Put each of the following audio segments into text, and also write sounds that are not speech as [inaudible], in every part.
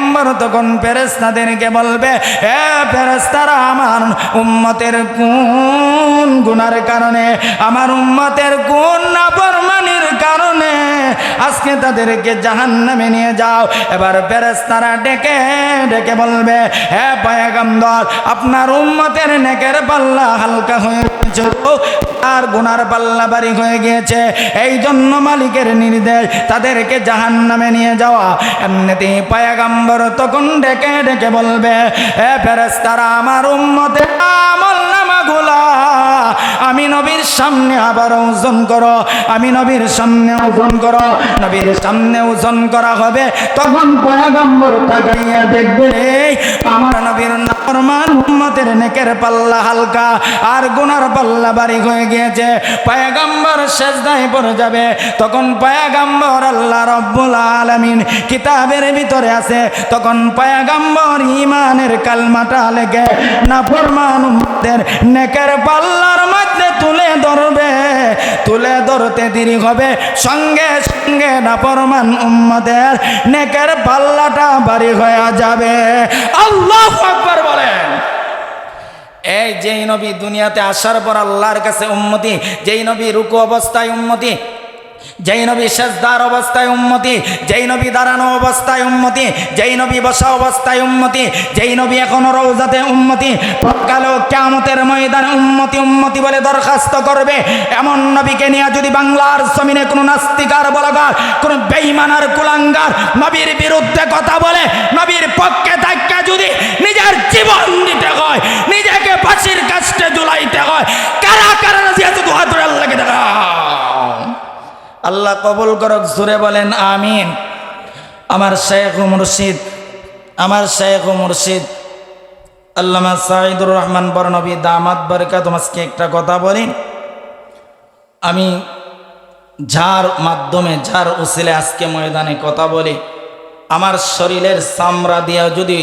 পয়গম্বর তখন ফেরেস্তাদেরকে বলবে, এ ফেরেস্তারা আমার উম্মতের কোন গুণার কারণে, আমার উম্মতের কোন নাফরমানির কারণে আজকে তাদেরকে জাহান নামে নিয়ে যাও। এবার ফেরেস্তারা ডেকে ডেকে বলবে, হে পয়গম্বর, আপনার উম্মতের নেকের পাল্লা হালকা হয়ে গেছে আর গুনার পাল্লা বাড়ি হয়ে গিয়েছে। এই জন্য মালিকের নির্দেশ, তাদেরকে জাহান নামে নিয়ে যাওয়া। এমনিতেই পায়াগাম্বর তখন ডেকে ডেকে বলবে এ ফেরেস্তারা আমার উম্মতে আমল নবীর সামনে আবার ওজন করো। আমি নবীর সামনে ওজন করো। নবীর সামনে ওজন করা হবে। তখন পয়াগম্বর তাকাইয়া দেখবে আমার নবীর নাফরমান উম্মতের নেকের পাল্লা হালকা আর গুনার পাল্লা বাড়ি হয়ে গিয়েছে। পয়াগম্বর শেষদায় পড়ে যাবে। তখন পয়াগম্বর আল্লাহ রব্বুল আলামিন কিতাবের ভিতরে আছে। তখন পয়াগম্বর ইমানের কালমাটা লেগে নাফরমান উম্মতের নেকের পাল্লার মধ্যে তুলে ধরবে, তুলে ধরতে দেরি হবে। সঙ্গে সঙ্গে নাফরমান উম্মদের নেকের পাল্লাটা বাড়ি হয়ে যাবে। আল্লাহ আকবার বলেন। এই যেই নবী দুনিয়াতে আসার পর আল্লাহর কাছে উন্মতি যেই নবী রুকু অবস্থায় উন্মতি যেই নবী শেষদার অবস্থায় উন্মতি যেই নবী দাঁড়ানো অবস্থায় উন্মতি যেই নবী বসা অবস্থায় উন্মতি যেই নবী এখনও রৌজাতে উন্মতি কালো কেমতের ময়দানে উন্মতি উন্মতি বলে দরখাস্ত করবে। এমন নবীকে নিয়ে যদি বাংলার জমিনে কোনো নাস্তিকার বলাগার, কোনো বেইমানার কুলাঙ্গার নবীর বিরুদ্ধে কথা বলে, নবীর পক্ষে থাকা যদি নিজের জীবন দিতে হয় নিজেকে ফাঁসির কাছে জুলাইতে হয় কারা কারা রাজি আছে দু হাত আল্লাহকে দেখা আল্লাহ কবুল করক জুড়ে বলেন, আমিন। আমার শেখ মুর্শিদ, আমার শেখ মুর্শিদ, আল্লামা সাইদুর রহমান বর্ণবী দামাত বরকাত, আজকে একটা কথা বলি। আমি যার মাধ্যমে, যার উসিলে আজকে ময়দানে কথা বলি, আমার শরীরের চামড়া দিয়া যদি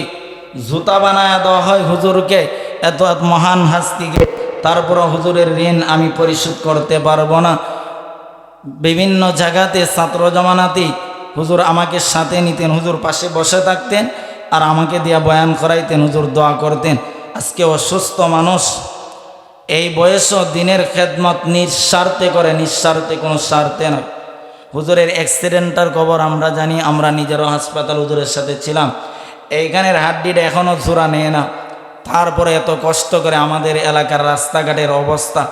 জুতা বানায় দেওয়া হয় হুজুরকে, এত মহান হাস্তিকে তারপর হুজুরের ঋণ আমি পরিশোধ করতে পারব না। বিভিন্ন জায়গাতে ছাত্র জমানাতেই হুজুর আমাকে সাথে নিতেন, হুজুর পাশে বসে থাকতেন আর আমাকে দিয়া বয়ান করাইতেন, হুজুর দোয়া করতেন। আজকে অসুস্থ মানুষ, এই বয়সও দিনের খেদমত নিঃস্বার্থে করে, নিঃস্বার্থে কোনো স্বার্থে নয়। হুজুরের অ্যাক্সিডেন্টার খবর আমরা জানি, আমরা নিজেরও হাসপাতাল হুজুরের সাথে ছিলাম। এইখানের হাড্ডিটা এখনও জোড়া নেয় না। তারপরে এত কষ্ট করে আমাদের এলাকার রাস্তাঘাটের অবস্থা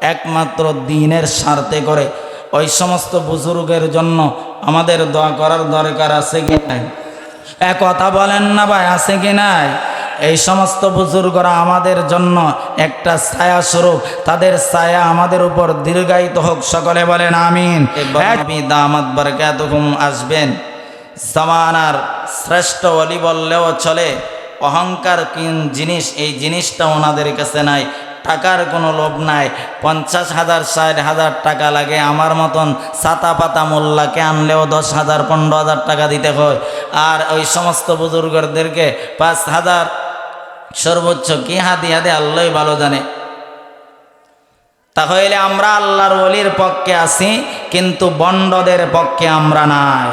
একমাত্র দিনের স্বার্থে করে। ওই সমস্ত বুজুর্গের জন্য আমাদের দোয়া করার দরকার আছে কি নাই? এ কথা বলেন না ভাই আছে কি নাই? এই সমস্ত বুজুর্গরা আমাদের জন্য একটা ছায়া স্বরূপ তাদের ছায়া আমাদের উপর দীর্ঘায়িত হোক সকলে বলেন আমিন। আমি দামাত বরকাতুহুম আসবেন। জামানার শ্রেষ্ঠ অলি বললেও চলে অহংকার কিন জিনিস এই জিনিসটা ওনাদের কাছে নাই। টাকার কোনো লোভ নাই। পঞ্চাশ হাজার, ষাট হাজার টাকা লাগে। আমার মতন ছাতা পাতা মোল্লাকে আনলেও দশ হাজার, পনেরো হাজার টাকা দিতে হয়। আর ওই সমস্ত বুজুর্গদেরকে পাঁচ হাজার সর্বোচ্চ কি হাতি হাতে আল্লাহ ভালো জানে। তাহলে আমরা আল্লাহর অলির পক্ষে আছি, কিন্তু বন্ডদের পক্ষে আমরা নাই।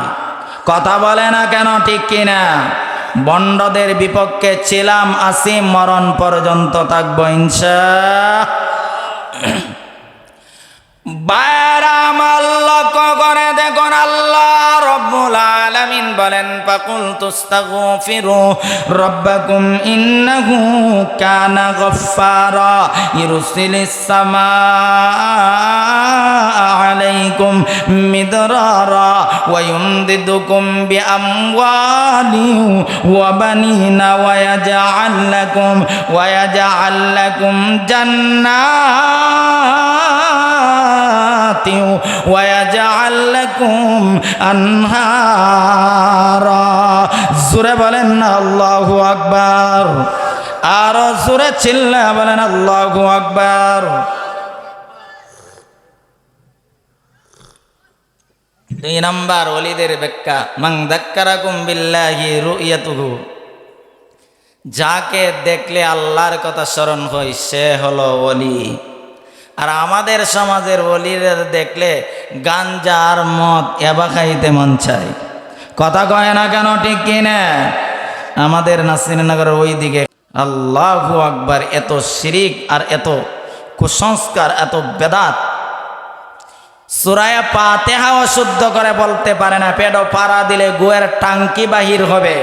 কথা বলে না কেন ঠিক কিনা? বন্ডদের বিপক্ষে ছিলাম আসি মরণ পর্যন্ত থাকব ইনশা বাইরাম আল্লাহ করে দেখুন আল্লাহ রব্বুল আলামিন বলেন পাকুল তুস্তাগফিরু রাব্বাকুম ইন্নাহু কানা গফফারা ইরসিলিস সামাআ আলাইকুম মিদরারা ওয়া ইউমদিদুকুম বিআমওয়ালিন ওয়া বানিনা ওয়া ইয়াজআল লাকুম ওয়া ইয়াজআল লাকুম জান্নাত ويجعل لكم أنهارا জোরে বলেন না আল্লাহু আকবার আর জোরে চিল্লা বলেন আল্লাহু আকবার দুই নাম্বার ওলিদের ব্যাখ্যা মাং দাক্কারাকুম বিল্লাহি রুইয়াতুহু যাকে দেখলে আল্লাহর কথা স্মরণ হয় সে হলো ওলি আর আমাদের সমাজের অলিদের দেখলে গাঞ্জা আর মদ এবা খাইতে মন চায়। কথা কয় না কেন ঠিক কিনা? আমাদের নাসিরনগরের ওই দিকে আল্লাহু আকবার এত শিরিক আর এত কুসংস্কার, এত বেদাত। সুরায়া পাতেহা অশুদ্ধ করে বলতে পারে না পেটও পাড়া দিলে গুয়ের টাঙ্কি বাহির হবে।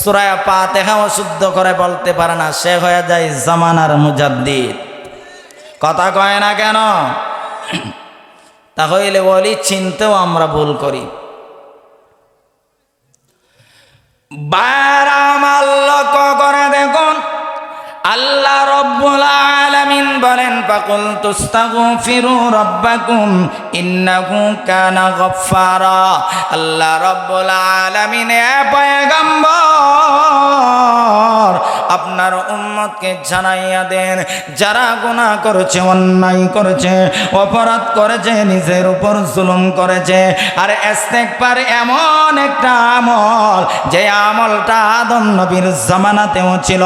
সুরায়া পাতেহা অশুদ্ধ করে বলতে পারে না, সে হয়ে যায় জামানার মুজাদ্দিদ। কথা কয় না কেন? তাহলে বলি চিনতেও আমরা ভুল করি। বারাম আল্লাহ করে দেখুন, আল্লাহ রব্বুল আলামিন বলেন পাকুল তুস্তাগফিরু রাব্বাকুম, ইন্নাহু কানা গফফারা। আল্লাহ রব্বুল আলামিন এ পয়গম্বর আপনার উম্মতকে জানাইয়া দেন, যারা গুনাহ করেছে, অন্যায় করেছে, অপরাধ করেছে, নিজের উপর জুলুম করেছে, আর ইস্তেগফার এমন একটা আমল, যে আমলটা আদম নবীর জামানাতেও ছিল,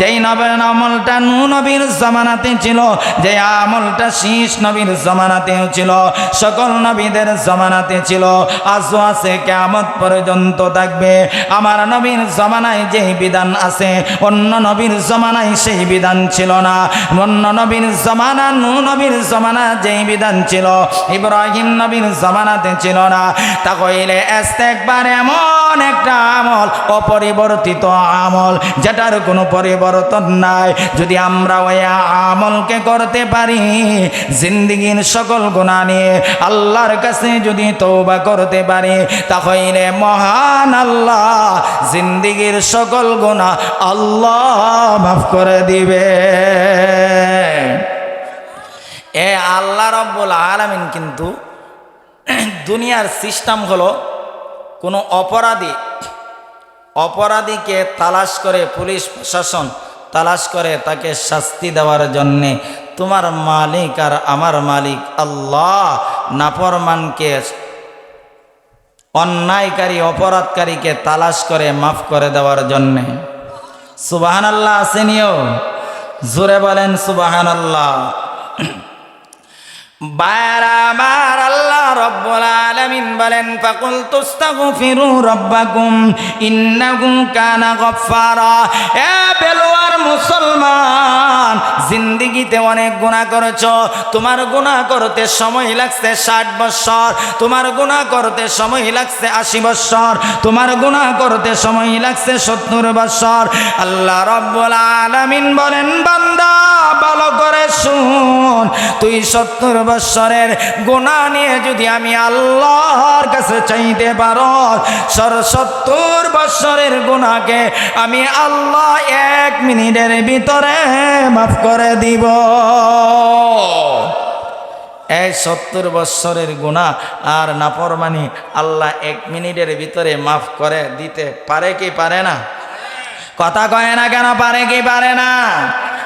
যেই নবের আমলটা নু নবীর জামানাতে ছিল যে আমলটা শীষ নবীর জামানাতেও ছিল, সকল নবীদের জামানাতে ছিল আজও আছে কেমত পর্যন্ত থাকবে। আমার নবীর জামানায় যেই বিধান আছে, অন্য নবীর জমানায় সেই বিধান ছিল না। অন্য নবীর জমানা, নু নবীর জমানা যেই বিধান ছিল, ইব্রাহিম নবীর জমানাতে ছিল না। তা কইলে একবার এমন একটা আমল, অপরিবর্তিত আমল, যেটার কোনো পরিবর্তন নাই। যদি আমরা ওই আমলকে করতে পারি, জিন্দিগির সকল গুণা নিয়ে আল্লাহর কাছে যদি তৌবা করতে পারি, তাহলে মহান আল্লাহ জিন্দিগির সকল গুণা আল্লাহ মাফ করে দিবে। এ আল্লাহ রব্বুল আলামিন কিন্তু দুনিয়ার সিস্টেম হলো কোনো অপরাধী, অপরাধীকে তালাশ করে পুলিশ প্রশাসন তালাশ করে তাকে শাস্তি দেওয়ার জন্যে তোমার মালিক আর আমার মালিক আল্লাহ নাফরমানকে, অন্যায়কারী, অপরাধকারীকে তালাশ করে মাফ করে দেওয়ার জন্যে। সুবাহান আল্লাহ আসেনিও জোরে বলেন সুবাহান আল্লাহ বারাবার আল্লাহ মুসলমান, জিন্দিগিতে অনেক তোমার গুনাহ করতে সময় লাগছে ষাট বছর তোমার গুনাহ করতে সময় লাগছে আশি বছর তোমার গুনাহ করতে সময় লাগছে সত্তর বছর আল্লাহ রব্বুল আলামিন বলেন, বান্দা ভালো করে শুন। তুই সত্তর বৎসরের গোনা নিয়ে যদি আমি আল্লাহর কাছে চাইতে পারো, সর সত্তর বৎসরের গোনাকে আমি আল্লাহ এক মিনিটের ভিতরে মাফ করে দিব। এই সত্তর বৎসরের গুণা আর নাফরমানি আল্লাহ এক মিনিটের ভিতরে মাফ করে দিতে পারে কি পারে না? কথা কয় না কেন? পারে কি পারে না?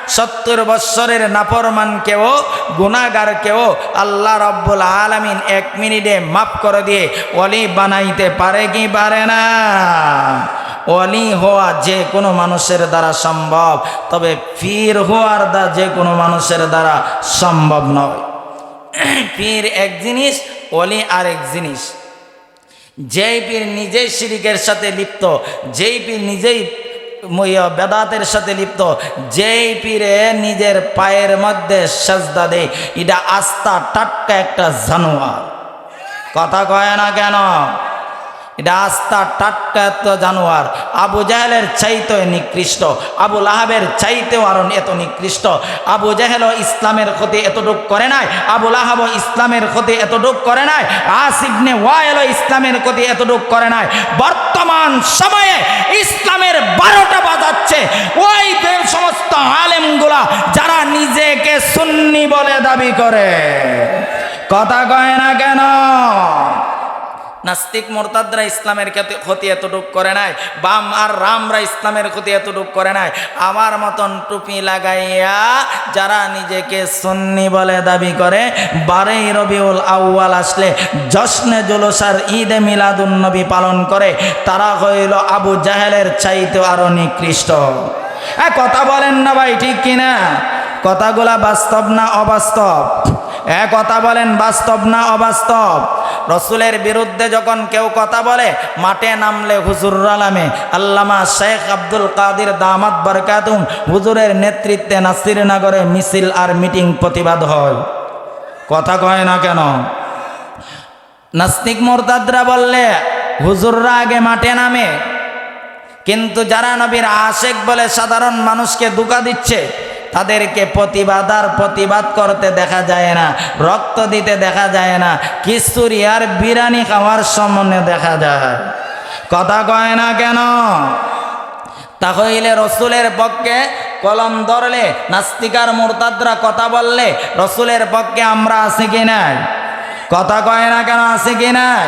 সত্তর বৎসরের নাফরমানকেও গুণাগারকেও আল্লাহ রব্বুল আলমিন এক মিনিটে মাফ করে দিয়ে অলি বানাইতে পারে কি পারে না? অলি হওয়া যে কোনো মানুষের দ্বারা সম্ভব, তবে পীর হওয়ার দা যে কোনো মানুষের দ্বারা সম্ভব নয়। [clears throat] পীর এক জিনিস অলি আরেক জিনিস। যেই পীর নিজেই শিরিকের সাথে লিপ্ত, যেই পীর নিজেই বেদাতের সাথে লিপ্ত। যেই পীরে নিজের পায়ের মধ্যে সাজদা দেয়, এটা আস্থা টাটকা একটা জানোয়ার। কথা কয় না কেন? এটা আস্থা টাটকা জানোয়ার। আবু জাহেলের চাইতে নিকৃষ্ট। আবু লাহাবের চাইতেও আরও এত নিকৃষ্ট। আবু জাহেলও ইসলামের ক্ষতি এতটুক করে নাই। আবু লাহাবও ইসলামের ক্ষতি এতটুক করে নাই। আসিবনে ওয়াইলও ইসলামের ক্ষতি এতটুক করে নাই। বর্তমান সময়ে ইসলামের বারোটা বাজাচ্ছে। ওই সমস্ত আলেমগুলা যারা নিজেকে সুন্নি বলে দাবি করে। কথা কয় না কেন? নাস্তিক মোরতাদরা ইসলামের ক্ষতি- এতটুক করে নাই, বাম আর রামরা ইসলামের ক্ষতি এতটুক করে নাই। আমার মতন টুপি লাগাইয়া যারা নিজেকে সুন্নি বলে দাবি করে, বারেই রবিউল আউয়াল আসলে জশ্নে জুলুসার ঈদে মিলাদুন নবী পালন করে, তারা হইল আবু জাহেলের চাইতে আরও নিকৃষ্ট। কথা বলেন না ভাই, ঠিক কিনা? কথাগুলা বাস্তব না অবাস্তব? এ কথা বলেন বাস্তব না অবাস্তব? রসুলের বিরুদ্ধে যখন কেউ কথা বলে, মাঠে নামলে হুজুর আলামে আল্লামা শেখ আব্দুল কাদির দামাত বরকাতুম, হুজুরের নেতৃত্বে নাসিরনগরে মিছিল আর মিটিং প্রতিবাদ হয়। কথা কয় না কেন? নাস্তিক মোরতাদরা বললে, হুজুররা আগে মাঠে নামে। কিন্তু যারা নবীর আশেক বলে সাধারণ মানুষকে দুকা দিচ্ছে তাদেরকে প্রতিবাদ আর প্রতিবাদ করতে দেখা যায় না, রক্ত দিতে দেখা যায় না, কিস্তুরি আর বিরানি খাওয়ার সম্বন্ধে দেখা যায়। কথা কয় না কেন? তাহলে রসুলের পক্ষে কলম ধরলে, নাস্তিকার মোরতাদরা কথা বললে, রসুলের পক্ষে আমরা আছি কি নাই? কথা কয় না কেন, আছি কি নাই?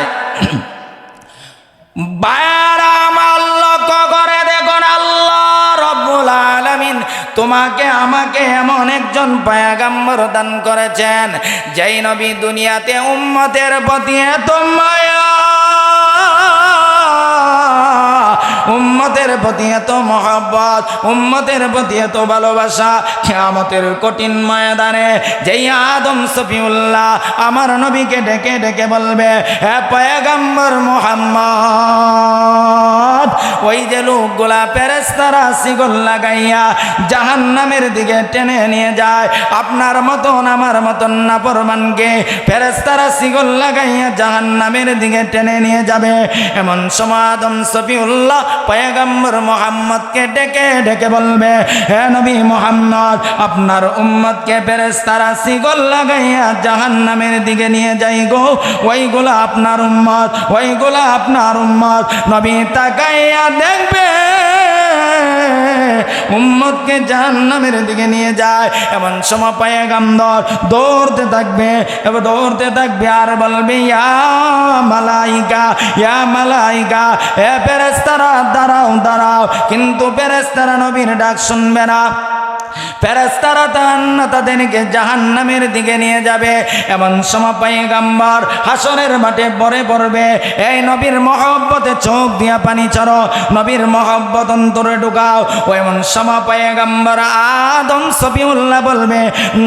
বায়ারা তোমাকে, আমাকে এমন একজন পায়াগাম্বর দান করেছেন, যেই নবী দুনিয়াতে উম্মতের প্রতি এত মায়া। উম্মতের প্রতি এত মহব্বত, উম্মতের প্রতি এত ভালোবাসা খেয়ামতের কঠিন ময়দানে যেই আদম সফিউল্লাহ আমার নবীকে ডেকে ডেকে বলবে হ্যাঁ পয়গম্বর মোহাম্মদ! ওই যে লোকগুলা পেরেস্তারা শিগল লাগাইয়া জাহান নামের দিকে টেনে নিয়ে যায়। আপনার মতন, আমার মতন না পরমানকে ফেরেস্তারা শিগল লাগাইয়া জাহান নামের দিকে টেনে নিয়ে যাবে। এমন সময় আদম সফিউল্লাহ পয়গম্বর মোহাম্মদকে ডেকে ডেকে বলবে, হে নবী মোহাম্মদ, আপনার উম্মতকে ফেরেস্তারা শিগল লাগাইয়া জাহান নামের দিকে নিয়ে যাই গো। ওইগুলো আপনার উম্মত, ওইগুলো আপনার উম্মত। নবী তাকাইয়া দেখবে, উম্মতকে জাহান্নামের দিকে নিয়ে যায়। এমন সময় পায়ে গামদর দৌড়তে থাকবে, এবার দৌড়তে থাকবে, আর বলবে, ইয়া মালাইকা ইয়া মালাইকা, এ পেরেস্তারা দাঁড়াও দাঁড়াও। কিন্তু পেরেস্তারা নবীর ডাক শুনবে না। ফেরেস্তারা তান্না তাদেরকে জাহান নামের দিকে নিয়ে যাবে। এমন সময় পায়ে গাম্বার হাসনের মাঠে পরে পড়বে। এই নবীর মহব্বতে চোখ দিয়া পানি চড়ো নবীর মহব্বত অন্তরে ঢুকাও। ও এমন সময় পায়ে গাম্বার আদম সফিউল্লাহ বলবে,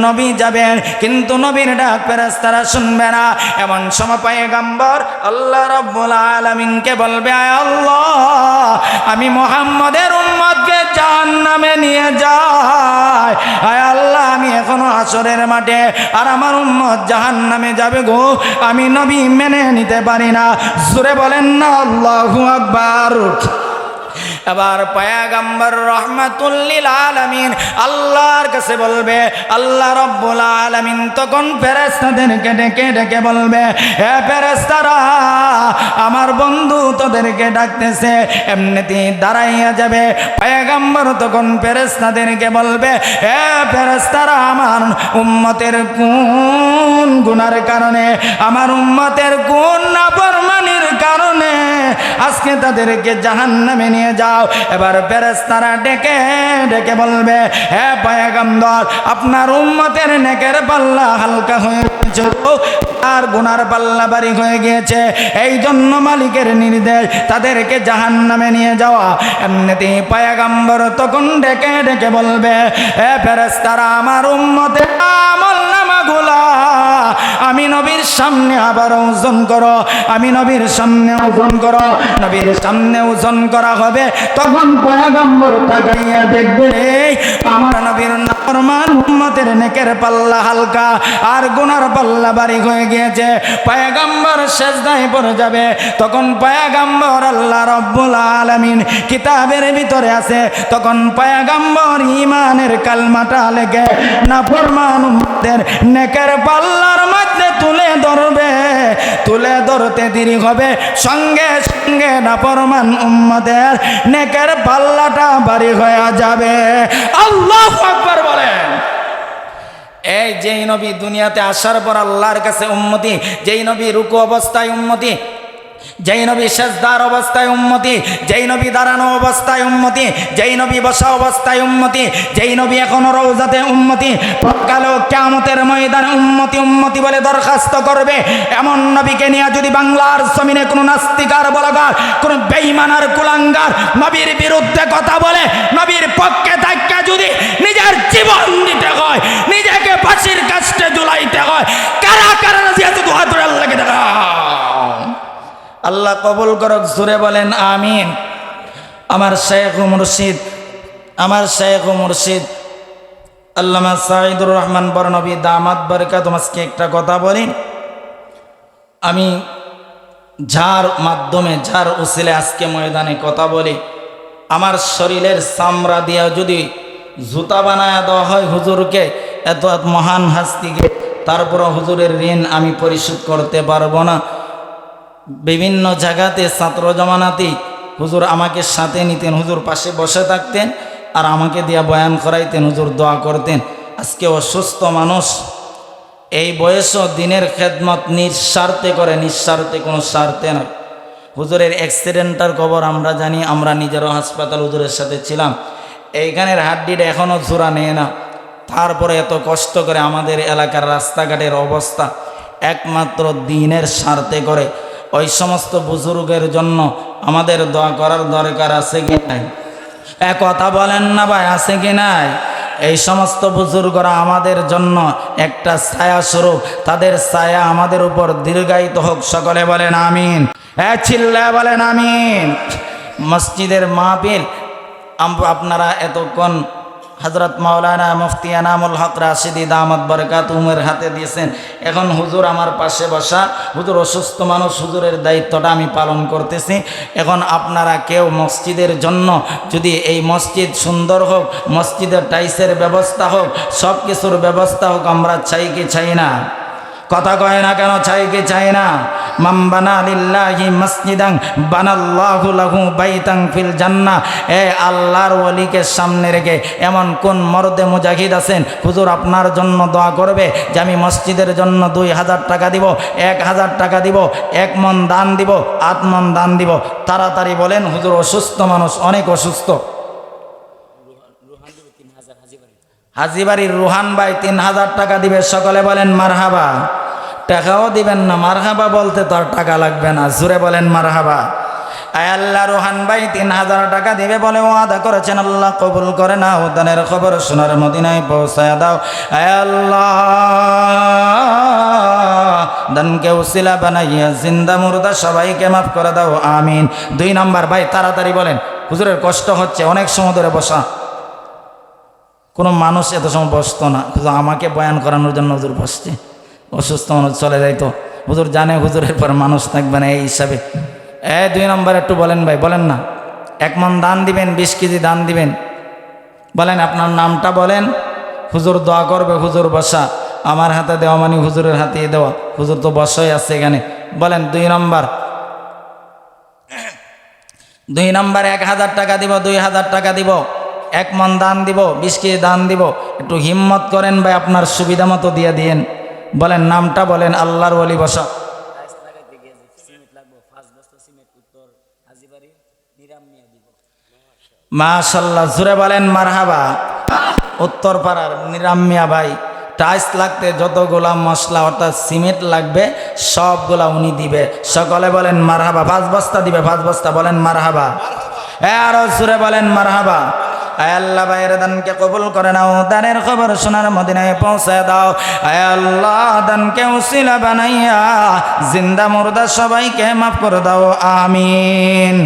নবী যাবেন, কিন্তু নবীর ডাক ফেরেস্তারা শুনবে না। এমন সময় পায়ে গাম্বার আল্লাহ রব্বুল আলমিনকে বলবে, আয় আল্লাহ, আমি মোহাম্মদের উম্মতকে জাহান নামে নিয়ে আয় আল্লাহ, আমি এখনও আসরের মাঠে আর আমার উম্মত জাহান নামে যাবে গো। আমি নবী মেনে নিতে পারি না। সুরে বলেন না, আল্লাহু আকবার। এবার পায়াগাম্বর রহমাতুল্লিল আলামিন আল্লাহর কাছে বলবে, আল্লাহ রব্বুল আলামিন তখন ফেরেস্তাদেরকে ডেকে ডেকে বলবে, হে ফেরেস্তারা আমার বন্ধু তোদেরকে ডাকতেছে, এমনিতেই দাঁড়াইয়া যাবে। পায়াগাম্বর তখন ফেরেস্তাদেরকে বলবে, হে ফেরেস্তারা আমার উম্মতের কোন গুনার কারণে, আমার উম্মতের কোন নাফরমানির কারণে আজকে তাদেরকে জাহান নামে নিয়ে যাও। এবার ফেরেস্তারা ডেকে ডেকে বলবে, হে পয়গম্বর, আপনার উম্মতের নেকের পাল্লা হালকা হয়ে গেছে আর গুনার পাল্লা বাড়ি হয়ে গিয়েছে। এই জন্য মালিকের নির্দেশ, তাদেরকে জাহান নামে নিয়ে যাওয়া। এমনিতেই পয়গম্বর তখন ডেকে ডেকে বলবে, হে ফেরেস্তারা আমার উম্মতের আমল নামাগুলা আমি নবীর সামনে আবার ওজন করো। আমি নবীর সামনে ওজন করো। নবীর সামনে ওজন করা হবে। তখন পয়াগম্বর তাকাইয়া দেখবে, আমার নবীর নরমান উম্মতের নেকের পাল্লা হালকা আর গুনার পাল্লা বাড়ি হয়ে গিয়েছে। পয়াগম্বর শেষদায় পড়ে যাবে। তখন পয়াগম্বর আল্লাহ রব্বুল আলামিন কিতাবের ভিতরে আছে। তখন পয়াগম্বর ইমানের কালমাটা লেগে না ফরমান উম্মতের নেকের পাল্লার মধ্যে তুলে ধরবে, তুলে ধরতে দেরি হবে। সঙ্গে সঙ্গে না পরমান উম্মদের নেকের পাল্লাটা বাড়ি হয়ে যাবে। আল্লাহ আকবার বলেন। এই যেই নবী দুনিয়াতে আসার পর আল্লাহর কাছে উন্মতি যেই নবী রুকু অবস্থায় উন্মতি যেই নবী শেষদার অবস্থায় উন্মতি যেই নবী দাঁড়ানো অবস্থায় উন্মতি যেই নবী বসা অবস্থায় উন্মতি যেই নবী এখনও রৌজাতে উন্মতি কালো কেমতের ময়দানে উন্মতি উন্মতি বলে দরখাস্ত করবে। এমন নবীকে নিয়ে যদি বাংলার জমিনে কোনো নাস্তিকার বলগার, কোনো বেইমানার কুলাঙ্গার নবীর বিরুদ্ধে কথা বলে, নবীর পক্ষে থাকা যদি নিজের জীবন দিতে হয়, নিজেকে ফাঁসির কাছতে জুলাইতে হয়, কারা কারা রাজি আছে দু হাত ধরে আল্লাহকে দেখাও আল্লাহ কবুল করক জুড়ে বলেন, আমিন। আমার শেখ মুর্শিদ, আমার শেখ মুর্শিদ, আল্লামা সাইদুর রহমান বর্ণবী দামাত বরকাত তোমাকে একটা কথা বলি। আমি যার মাধ্যমে, যার উসিলে আজকে ময়দানে কথা বলি, আমার শরীরের চামড়া দিয়া যদি জুতা বানায় দেওয়া হয় হুজুরকে, এত মহান হাস্তিকে, তারপরও হুজুরের ঋণ আমি পরিশোধ করতে পারব না। বিভিন্ন জায়গাতে ছাত্র জমানাতেই হুজুর আমাকে সাথে নিতেন, হুজুর পাশে বসে থাকতেন আর আমাকে দিয়া বয়ান করাইতেন, হুজুর দোয়া করতেন। আজকে অসুস্থ মানুষ, এই বয়সও দিনের খেদমত নিঃস্বার্থে করে, নিঃস্বার্থে কোনো স্বার্থে নয়। হুজুরের অ্যাক্সিডেন্টার খবর আমরা জানি, আমরা নিজেরও হাসপাতাল হুজুরের সাথে ছিলাম। এইখানের হাড্ডিটা এখনও জোড়া নেয় না। তারপরে এত কষ্ট করে আমাদের এলাকার রাস্তাঘাটের অবস্থা একমাত্র দিনের স্বার্থে করে। ওই সমস্ত বুজুর্গের জন্য আমাদের দোয়া করার দরকার আছে কি নাই? এ কথা বলেন না ভাই, আছে কি নাই? এই সমস্ত বুজুর্গরা আমাদের জন্য একটা ছায়া স্বরূপ, তাদের ছায়া আমাদের উপর দীর্ঘায়িত হোক, সকলে বলেন আমিন। এ চিল্লা বলেন আমিন। মসজিদের মাহফিল আপনারা এতক্ষণ হজরত মাওলানা মুফতি আনামুল হক রাশিদি দামত বরকাত উমের হাতে দিয়েছেন। এখন হুজুর আমার পাশে বসা, হুজুর অসুস্থ মানুষ, হুজুরের দায়িত্বটা আমি পালন করতেছি। এখন আপনারা কেউ মসজিদের জন্য যদি এই মসজিদ সুন্দর হোক, মসজিদের টাইসের ব্যবস্থা হোক সব কিছুর ব্যবস্থা হোক, আমরা চাই কি চাই না? কথা কয় না কেন? চাই কি চাই না? মাম বানা লিল্লাহি মসজিদাং বানাল্লাহু লাহু বাইতাং ফিল জান্নাহ। এ আল্লাহর ওলিকে সামনে রেখে এমন কোন মরদে মুজাহিদ আছেন? হুজুর আপনার জন্য দোয়া করবে যে আমি মসজিদের জন্য দুই হাজার টাকা দিব, এক হাজার টাকা দিব, এক মন দান দিব, আট মন দান দিব। তাড়াতাড়ি বলেন, হুজুর অসুস্থ মানুষ, অনেক অসুস্থ। হাজিবাড়ির রুহান ভাই তিন হাজার টাকা দিবে। সকলে বলেন, মারহাবা। টাকাও দিবেন না, মারহাবা বলতে তো আর টাকা লাগবে না। জুড়ে বলেন, মারহাবা। আয় আল্লাহ, রোহান ভাই তিন হাজার টাকা দিবে বলে ও আদা করেছেন। আল্লাহ কবুল করে না ও দানের খবর সোনার মদিনায় পৌঁছায় দাও। আয় আল্লাহ, দানকে উসিলা বানাইয়া জিন্দা মুর্দা সবাইকে মাফ করে দাও, আমিন। দুই নাম্বার ভাই, তাড়াতাড়ি বলেন, হুজুরের কষ্ট হচ্ছে, অনেক সময় ধরে বসা। কোনো মানুষ এত সময় বসতো না শুধু আমাকে বয়ান করানোর জন্য হুজুর বসছে। অসুস্থ মানুষ চলে যাইতো হুজুর জানে হুজুরের পর মানুষ থাকবে না এই হিসাবে। এ, দুই নম্বর একটু বলেন ভাই, বলেন না। এক মন দান দিবেন, বিশ কেজি দান দিবেন। বলেন, আপনার নামটা বলেন। হুজুর দোয়া করবে, হুজুর বসা। আমার হাতে দেওয়া মানে হুজুরের হাতে দেওয়া। হুজুর তো বসাই আছে এখানে। বলেন, দুই নম্বর। দুই নম্বর, এক হাজার টাকা দিব, দুই হাজার টাকা দিব। এক মন দান দিব, বিশ কেজি দান দিব, একটু হিম্মত করেন ভাই, আপনার সুবিধা মতো দিয়ে দিয়েন। বলেন, নামটা বলেন, আল্লাহর ওলি বসা। মাশাল্লাহ জুড়ে বলেন, মারহাবা। উত্তর পাড়ার নিরামিয়া ভাই টাইস লাগতে যতগুলা মশলা, অর্থাৎ সিমেন্ট লাগবে, সবগুলা উনি দিবে। সকলে বলেন, মারহাবা, পাঁচ বস্তা দিবে, পাঁচ বস্তা, বলেন, মারহাবা। আরও সুরে বলেন, মারহাবা। আল্লাহ, ভাইয়ের দানকে কবুল করে নাও, দানের খবর সোনার মদিনায় পৌঁছে দাও। আল্লাহ, দানকে উসিলা বানাইয়া, জিন্দা মুর্দা সবাইকে মাফ করে দাও, আমিন।